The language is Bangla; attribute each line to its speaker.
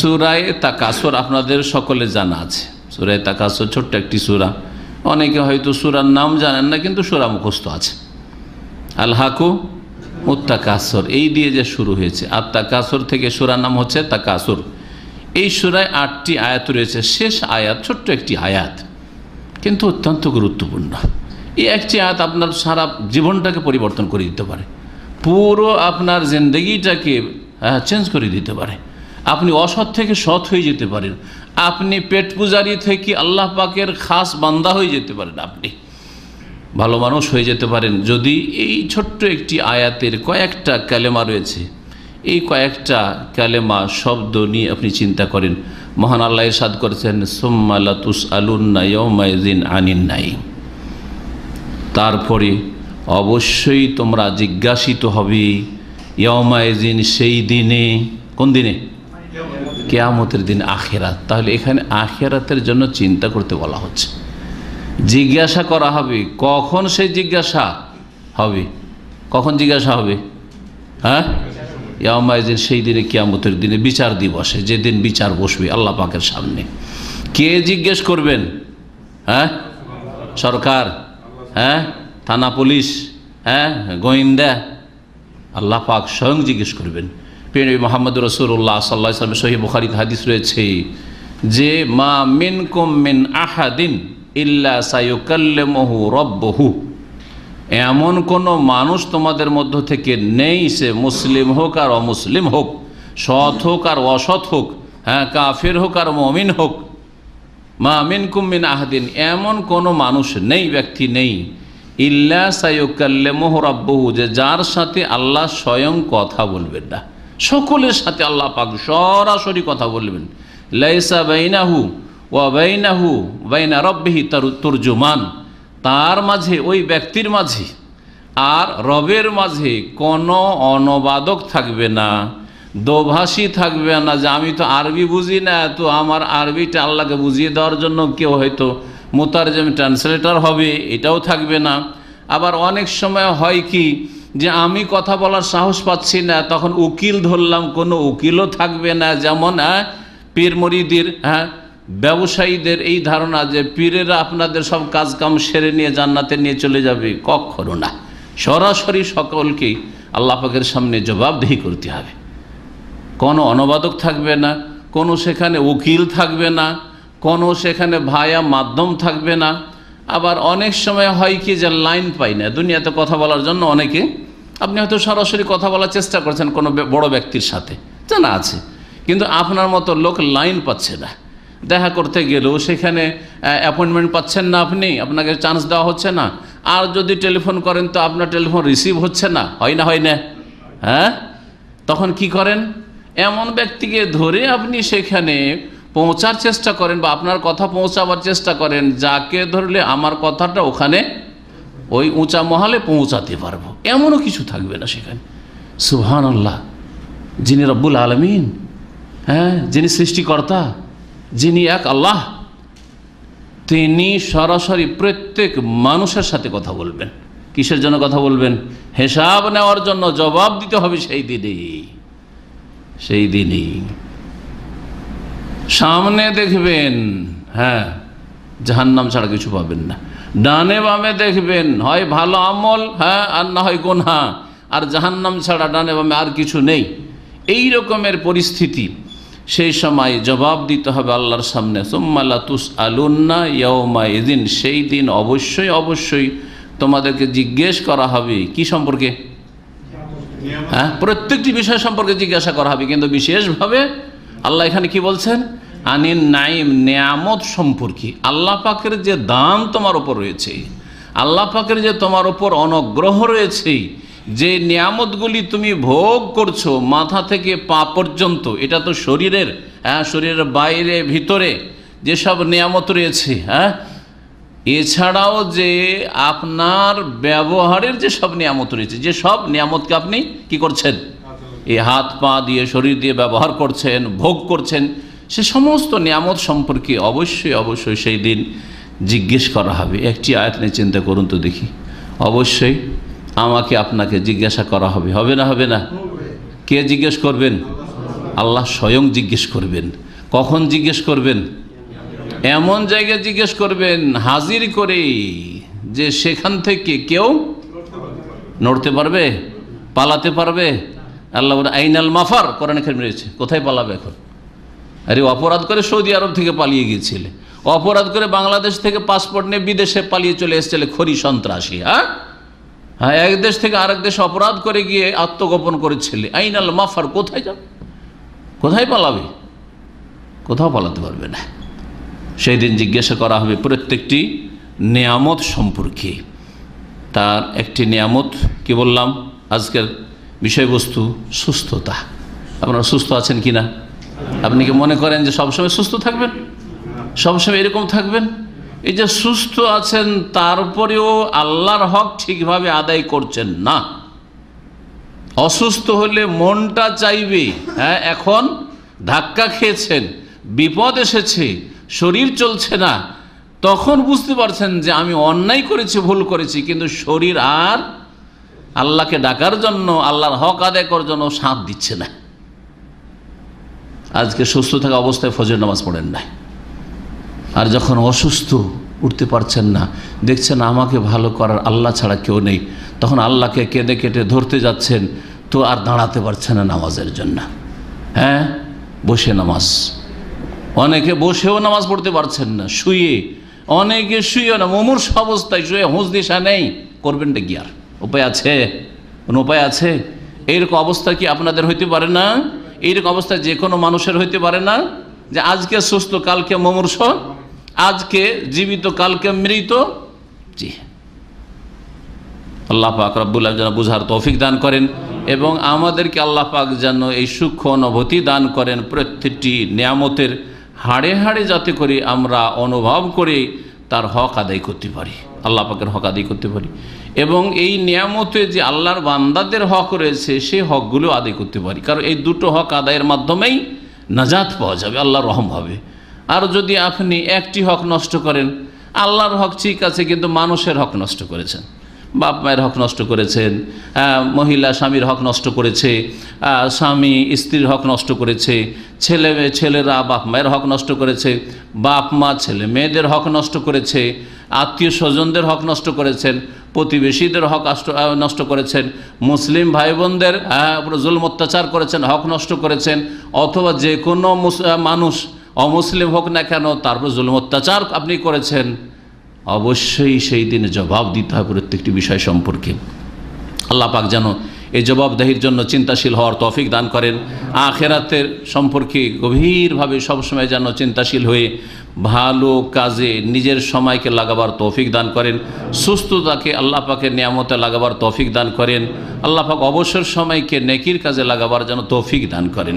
Speaker 1: সুরায় তাকাসর আপনাদের সকলে জানা আছে। সুরায় তাকাসর ছোট্ট একটি সুরা। অনেকে হয়তো সুরার নাম জানেন না, কিন্তু সুরা মুখস্থ আছে। আল হাকু মুত্তাকাসর, এই দিয়ে যে শুরু হয়েছে। আর তাকাসর থেকে সুরার নাম হচ্ছে তাকাসর। এই সুরায় আটটি আয়াত রয়েছে, শেষ আয়াত, ছোট্ট একটি আয়াত, কিন্তু অত্যন্ত গুরুত্বপূর্ণ। এই একটি আয়াত আপনার সারা জীবনটাকে পরিবর্তন করে দিতে পারে। পুরো আপনার জিন্দগিটাকে চেঞ্জ করে দিতে পারে। আপনি অসৎ থেকে সৎ হয়ে যেতে পারেন। আপনি পেট পূজারি থেকে আল্লাহ পাকের খাস বান্দা হয়ে যেতে পারেন আপনি। ভালো মানুষ হয়ে যেতে পারেন। যদি এই ছোট্ট একটি আয়াতের কয়েকটা ক্যালেমা রয়েছে, এই কয়েকটা ক্যালেমা শব্দ নিয়ে আপনি চিন্তা করেন। মহান আল্লাহ সাদ করেছেন সোম্মালাতুস ইয়মাইদিন আনিন নাই তারপরে, অবশ্যই তোমরা জিজ্ঞাসিত হবে ইয়মাইদিন সেই দিনে, কোন দিনে? কেয়ামতের দিন আখেরাত। তাহলে এখানে আখেরাতের জন্য চিন্তা করতে বলা হচ্ছে। জিজ্ঞাসা করা হবে, কখন সেই জিজ্ঞাসা হবে? কখন জিজ্ঞাসা হবে? হ্যাঁ? ইয়ামাইদিন সেই দিনে কিয়ামতের দিনে বিচার দিবসে, যেদিন বিচার বসবে আল্লাহ পাকের সামনে। কে জিজ্ঞেস করবেন? হ্যাঁ? সরকার? হ্যাঁ? থানা পুলিশ? হ্যাঁ? গোয়েন্দা? আল্লাহ পাক স্বয়ং জিজ্ঞেস করবেন। পেনবী মোহাম্মদ রসুল্লাহ সাল্লাহ ইসলামের সহি বুখারিত হাদিস রয়েছে যে, মা মিন মিন আহাদিন ইল্লা সাইকাল্লেমহু রব্বহু। এমন কোনো মানুষ তোমাদের মধ্য থেকে নেই, সে মুসলিম হোক আর অমুসলিম হোক, সৎ হোক আর অসৎ হোক হ্যাঁ কাফের হোক আর মমিন হোক। মা মিন কুমিন আহাদিন, এমন কোনো মানুষ নেই, ব্যক্তি নেই। ইল্লা সাইকাল্লেমহু রব্বহু, যে যার সাথে আল্লাহ স্বয়ং কথা বলবেন না। সকলের সাথে আল্লাহ পাক সরাসরি কথা বলবেন। লাইসা বাইনাহু ওয়া বাইনাহু বাইনা রব্বিহি তার তর্জমান। তার মাঝে, ওই ব্যক্তির মাঝে আর রবের মাঝে কোনো অনবাদক থাকবে না, দোভাষী থাকবে না যে আমি তো আরবি বুঝি না, তো আমার আরবিটা আল্লাহকে বুঝিয়ে দেওয়ার জন্য কেউ হয়তো মোতারজম ট্রান্সলেটর হবে, এটাও থাকবে না। আবার অনেক সময় হয় কি যে আমি কথা বলার সাহস পাচ্ছি না, তখন উকিল ধরলাম, কোনো উকিলও থাকবে না, যেমন হ্যাঁ পীর মরিদির হ্যাঁ ব্যবসায়ীদের এই ধারণা যে পীরেরা আপনাদের সব কাজকাম সেরে নিয়ে জান্নাতে নিয়ে চলে যাবে, কখনো না। সরাসরি সকলকেই আল্লাহ পাকের সামনে জবাবদেহি করতে হবে। কোনো অনুবাদক থাকবে না, কোনো সেখানে উকিল থাকবে না, কোনো সেখানে ভায়া মাধ্যম থাকবে না আবার অনেক সময় হয় কি যে লাইন পাই না। দুনিয়াতে কথা বলার জন্য অনেকে, আপনি হয়তো সরাসরি কথা বলার চেষ্টা করছেন কোনো বড় ব্যক্তির সাথে। জানা আছে। কিন্তু আপনার মতো লোক লাইন পাচ্ছে না। দেখা করতে গেলেও সেখানে অ্যাপয়েন্টমেন্ট পাচ্ছেন না আপনি, আপনাকে চান্স দেওয়া হচ্ছে না। আর যদি টেলিফোন করেন তো আপনার টেলিফোন রিসিভ হচ্ছে না। হয় না হয় না। হ্যাঁ? তখন কি করেন? এমন ব্যক্তিকে ধরে আপনি সেখানে পৌঁছার চেষ্টা করেন বা আপনার কথা পৌঁছাবার চেষ্টা করেন, যাকে ধরলে আমার কথাটা ওখানে ওই উঁচা মহলে পৌঁছাতে পারব। এমনও কিছু থাকবে না সেখানে। সুহান আল্লাহ যিনি রব্বুল আলমিন হ্যাঁ যিনি সৃষ্টিকর্তা, যিনি এক আল্লাহ, তিনি সরাসরি প্রত্যেক মানুষের সাথে কথা বলবেন। কিসের জন্য কথা বলবেন? হিসাব নেওয়ার জন্য জবাব দিতে হবে সেই দিনেই। সেই দিনই। সামনে দেখবেন হ্যাঁ জাহান্নাম ছাড়া কিছু পাবেন না। ডানে বামে দেখবেন, হয় ভালো আমল হ্যাঁ আর না হয় গোনা। আর জাহান্নাম ছাড়া ডানে বামে আর কিছু নেই। এই রকমের পরিস্থিতি। সেই সময় জবাব দিতে হবে আল্লাহর সামনে। সোম্মালা তুস আলুন্না ইয়মা এদিন সেই দিন অবশ্যই অবশ্যই তোমাদেরকে জিজ্ঞেস করা হবে, কি সম্পর্কে? হ্যাঁ প্রত্যেকটি বিষয় সম্পর্কে জিজ্ঞাসা করা হবে। কিন্তু বিশেষভাবে আল্লাহ এখানে কি বলছেন? আনিন নাইম নিয়ামত সম্পর্কে। আল্লাহ পাকের যে দান তোমার ওপর রয়েছে আল্লাহ পাকের যে তোমার ওপর অনগ্রহ রয়েছে যে নিয়ামতগুলি তুমি ভোগ করছ মাথা থেকে পা পর্যন্ত এটা তো শরীরের হ্যাঁ শরীরের বাইরে ভিতরে যেসব নিয়ামত রয়েছে হ্যাঁ এছাড়াও যে আপনার ব্যবহারের যে সব নিয়ামত রয়েছে যে সব নিয়ামতকে আপনি কি করছেন? এই হাত পা দিয়ে শরীর দিয়ে ব্যবহার করছেন ভোগ করছেন সে সমস্ত নিয়ামত সম্পর্কে অবশ্যই অবশ্যই সেই দিন জিজ্ঞেস করা হবে। একটি আয়াত নিয়ে চিন্তা করুন তো দেখি। অবশ্যই আমাকে আপনাকে জিজ্ঞাসা করা হবে। হবে না হবে না? কে জিজ্ঞেস করবেন? আল্লাহ স্বয়ং জিজ্ঞেস করবেন। কখন জিজ্ঞেস করবেন? এমন জায়গায় জিজ্ঞেস করবেন, হাজির করে যে সেখান থেকে কেউ নড়তে পারবে, পালাতে পারবে। আল্লাহ আইনাল মাফার? করেন রয়েছে। কোথায় পালাবে এখন? আরে অপরাধ করে সৌদি আরব থেকে পালিয়ে গিয়েছিলে। অপরাধ করে বাংলাদেশ থেকে পাসপোর্ট নিয়ে বিদেশে পালিয়ে চলে এসেছিলে খরি সন্ত্রাসী হ্যাঁ? হ্যাঁ এক দেশ থেকে আরেক দেশে অপরাধ করে গিয়ে আত্মগোপন করেছিলে। আইনাল মাফার, কোথায় যাবে কোথায় পালাবে? কোথাও পালাতে পারবে না। সেই দিন জিজ্ঞাসা করা হবে প্রত্যেকটি নিয়ামত সম্পর্কে। তার একটি নিয়ামত, কি বললাম? আজকের বিষয়বস্তু সুস্থতা। আপনারা সুস্থ আছেন কি না আপনি কি মনে করেন যে সবসময় সুস্থ থাকবেন? সবসময় এরকম থাকবেন? এই যে সুস্থ আছেন তারপরেও আল্লাহর হক ঠিকভাবে আদায় করছেন না। অসুস্থ হলে মনটা চাইবে হ্যাঁ এখন ধাক্কা খেয়েছেন, বিপদ এসেছে, শরীর চলছে না, তখন বুঝতে পারছেন যে আমি অন্যায় করেছি, ভুল করেছি, কিন্তু শরীর আর আল্লাহকে ডাকার জন্য, আল্লাহর হক আদায় করার জন্য সাঁত দিচ্ছে না। আজকে সুস্থ থাকা অবস্থায় ফজর নামাজ পড়েন না আর যখন অসুস্থ, উঠতে পারছেন না, দেখছেন আমাকে ভালো করার আল্লাহ ছাড়া কেউ নেই, তখন আল্লাহকে কেঁদে কেটে ধরতে যাচ্ছেন, তো আর দাঁড়াতে পারছে না নামাজের জন্য। হ্যাঁ? বসে নামাজ। অনেকে বসেও নামাজ পড়তে পারছেন না, শুয়ে। অনেকে শুয়েও না, মমূর্ষ অবস্থায় শুয়ে, হুঁশ দিশা নেই। করবেনটা কি আর? উপায় আছে? কোনো উপায় আছে? এইরকম অবস্থা কি আপনাদের হইতে পারে না? এইরকম অবস্থা যে কোনো মানুষের হইতে পারে না যে আজকে সুস্থ, কালকে মমূর্ষ, আজকে জীবিত, কালকে মৃত। জি। আল্লাহ পাক রব্বুল্লাহ যেন বুঝার তৌফিক দান করেন এবং আমাদেরকে আল্লাহ পাক যেন এই সূক্ষ্ম অনুভূতি দান করেন প্রত্যেকটি নিয়ামতের হাড়ে হাড়ে যাতে করে আমরা অনুভব করে তার হক আদায় করতে পারি। আল্লাহ পাকের হক আদায় করতে পারি। এবং এই নিয়ামতে যে আল্লাহর বান্দাদের হক রয়েছে, সেই হকগুলো আদায় করতে পারি। কারণ এই দুটো হক আদায়ের মাধ্যমেই নাজাত পাওয়া যাবে, আল্লাহর রহম হবে। আর যদি আপনি একটি হক নষ্ট করেন, আল্লাহর হক ঠিক আছে, কিন্তু মানুষের হক নষ্ট করেছেন। বাপ মায়ের হক নষ্ট করেছেন মহিলা স্বামীর হক নষ্ট করেছে স্বামী স্ত্রীর হক নষ্ট করেছে, ছেলে মেয়ে- ছেলেরা বাপ মায়ের হক নষ্ট করেছে, বাপ মা, ছেলে মেয়েদের হক নষ্ট করেছে, আত্মীয় স্বজনদের হক নষ্ট করেছেন প্রতিবেশীদের হক নষ্ট করেছেন। মুসলিম ভাই বোনদের জুল জুলম অত্যাচার করেছেন, হক নষ্ট করেছেন। অথবা যে কোনো মানুষ অমুসলিম হোক না কেন তারপর জুলম অত্যাচার আপনি করেছেন। অবশ্যই সেই দিনে জবাব দিতে হয় প্রত্যেকটি বিষয় সম্পর্কে। আল্লাহ পাক যেন এই জবাবদাহির জন্য চিন্তাশীল হওয়ার তফিক দান করেন। আখেরাতের সম্পর্কে গভীরভাবে সবসময় যেন চিন্তাশীল হয়ে ভালো কাজে নিজের সময়কে লাগাবার তৌফিক দান করেন। সুস্থতাকে আল্লাহ পাকে নিয়ামতে লাগাবার তৌফিক দান করেন। আল্লাহ পাক অবসর সময়কে নেকির কাজে লাগাবার যেন তৌফিক দান করেন।